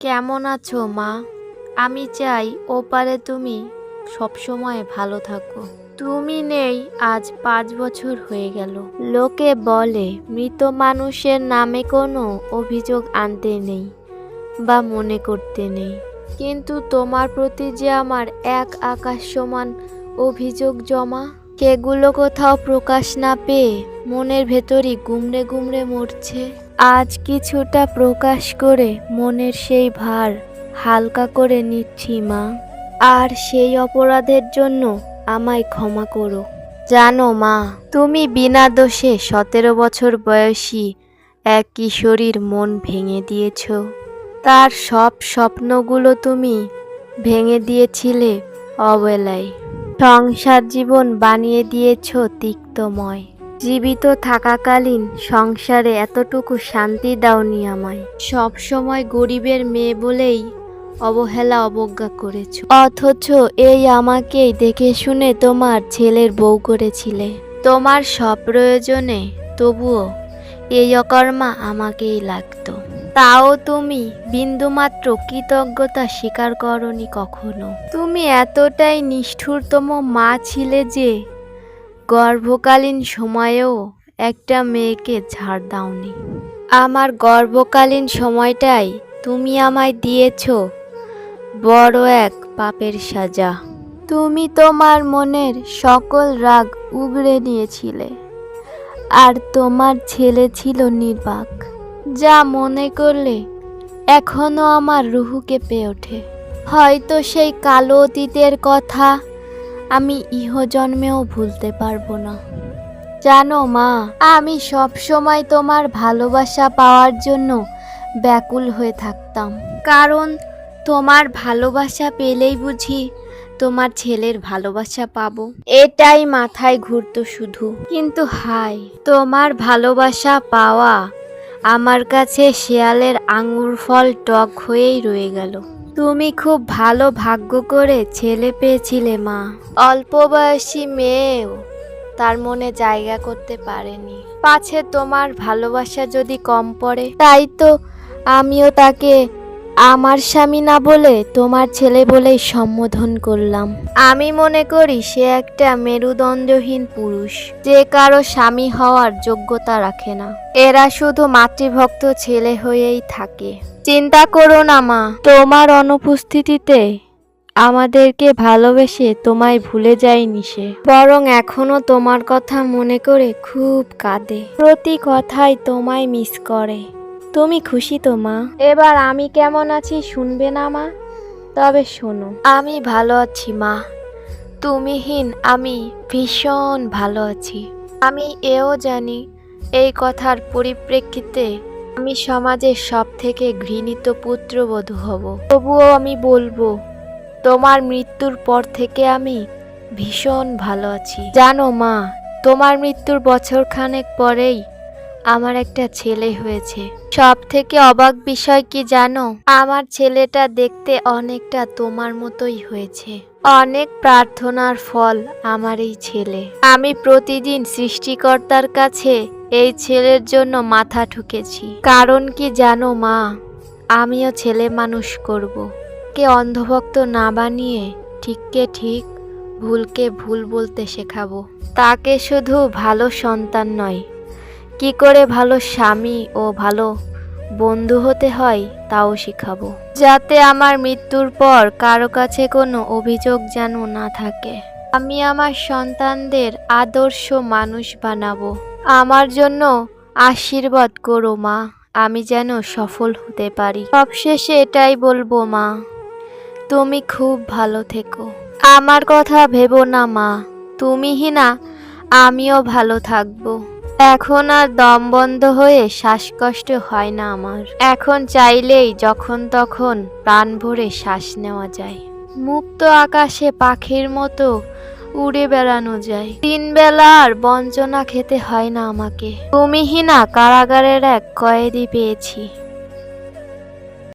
কেমন আছো, মা? আমি চাই ওপারে তুমি সবসময় ভালো থাকো। তুমি নেই, আজ পাঁচ বছর হয়ে গেল। লোকে বলে, মৃত মানুষের নামে কোনো অভিযোগ আনতে নেই বা মনে করতে নেই। কিন্তু তোমার প্রতি যে আমার এক আকাশ সমান অভিযোগ জমা, সেগুলো কোথাও প্রকাশ না পেয়ে মনের ভেতরই গুমড়ে গুমড়ে মরছে। আজ কিছুটা প্রকাশ করে মনের সেই ভার হালকা করে নিচ্ছি, মা। আর সেই অপরাধের জন্য আমায় ক্ষমা করো। জানো, মা, তুমি বিনা দোষে সতেরো বছর বয়সী এক কিশোরীর মন ভেঙে দিয়েছ। তার সব স্বপ্নগুলো তুমি ভেঙে দিয়েছিলে অবেলায়। সংসার জীবন বানিয়ে দিয়েছ তিক্তময়। জীবিত থাকাকালীন সংসারে এতটুকু শান্তি দাওনি আমায়। সব সময় গরিবের মেয়ে বলেই অবহেলা অবজ্ঞা করেছ। অথচ এই আমাকেই দেখে শুনে তোমার ছেলের বউ করেছিলে। তোমার সব প্রয়োজনে তবুও এই অকর্মা আমাকেই লাগতো। তাও তুমি বিন্দুমাত্র কৃতজ্ঞতা স্বীকার করনি কখনো। তুমি এতটাই নিষ্ঠুরতম মা ছিলে যে গর্ভকালীন সময়েও একটা মেয়েকে ছাড় দাওনি। আমার গর্ভকালীন সময়টাই তুমি আমায় দিয়েছ, বড় এক পাপের সাজা। তুমি তোমার মনের সকল রাগ উগড়ে নিয়েছিলে, আর তোমার ছেলে ছিল নির্বাক, যা মনে করলে এখনও আমার রুহু কেঁপে ওঠে। হয়তো সেই কালো অতীতের কথা আমি ইহজন্মেও ভুলতে পারব না। জানো মা, আমি সব সময় তোমার ভালোবাসা পাওয়ার জন্য ব্যাকুল হয়ে থাকতাম। কারণ তোমার ভালোবাসা পেলেই বুঝি তোমার ছেলের ভালোবাসা পাবো। এটাই মাথায় ঘুরতো শুধু। কিন্তু হাই তোমার ভালোবাসা পাওয়া আমার কাছে শেয়ালের আঙুর ফল টক হয়েই রয়ে গেল। তুমি খুব ভালো ভাগ্য করে ছেলে পেয়েছিলে, মা। অল্প বয়সী মেয়েও তার মনে জায়গা করতে পারেনি। পাছে তোমার ভালোবাসা যদি কম পড়ে, তাই তো আমিও তাকে আমার স্বামী না বলে তোমার ছেলে বলেই সম্বোধন করলাম। আমি মনে করি সে একটা মেরুদণ্ডহীন পুরুষ, যে কারও স্বামী হওয়ার যোগ্যতা রাখে না। এরা শুধু মাতৃভক্ত ছেলে হয়েই থাকে। চিন্তা করো না, মা। তোমার অনুপস্থিতিতে আমাদেরকে ভালোবেসে তোমায় ভুলে যায়নি সে। বরং এখনও তোমার কথা মনে করে খুব কাঁদে। প্রতি কথাই তোমায় মিস করে। তুমি খুশি তো, মা? এবার আমি কেমন আছি শুনবে না, মা? তবে শোনো। আমি ভালো আছি, মা। তুমিহীন, আমি ভীষণ ভালো আছি। আমি এও জানি এই কথার পরিপ্রেক্ষিতে আমি সমাজের সব থেকে ঘৃণিত পুত্রবধূ হব। তবুও আমি বলব, তোমার মৃত্যুর পর থেকে আমি ভীষণ ভালো আছি। জানো মা, তোমার মৃত্যুর বছর খানেক পরেই আমার একটা ছেলে হয়েছে। সব থেকে অবাক বিষয় কি জানো? আমার ছেলেটা দেখতে অনেকটা তোমার মতোই হয়েছে। অনেক প্রার্থনার ফল আমার এই ছেলে। আমি প্রতিদিন সৃষ্টিকর্তার কাছে এই ছেলের জন্য মাথা ঠুকেছি। কারণ কি জানো মা? আমিও ছেলে মানুষ করব। কে অন্ধভক্ত না বানিয়ে ঠিককে ঠিক, ভুলকে ভুল বলতে শেখাবো। তাকে শুধু ভালো সন্তান নয়, কি করে ভালো স্বামী ও ভালো বন্ধু হতে হয় তাও শিখাবো। যাতে আমার মৃত্যুর পর কারও কাছে কোনো অভিযোগ যেন না থাকে। আমি আমার সন্তানদের আদর্শ মানুষ বানাবো। আমার জন্য আশীর্বাদ করো, মা। আমি যেন সফল হতে পারি। সবশেষে এটাই বলব, মা, তুমি খুব ভালো থেকো। আমার কথা ভেবো না, মা তুমিই না আমিও ভালো থাকব। এখন আর দম বন্ধ হয়ে শ্বাসকষ্ট হয় না আমার। এখন চাইলেই যখন তখন প্রাণ ভরে শ্বাস নেওয়া যায়। মুক্ত আকাশে পাখির মতো উড়ে বেড়ানো যায়। তিন বেলা আর বঞ্চনা খেতে হয় না আমাকে। তুমিহীনা কারাগারের এক কয়েদি পেয়েছি।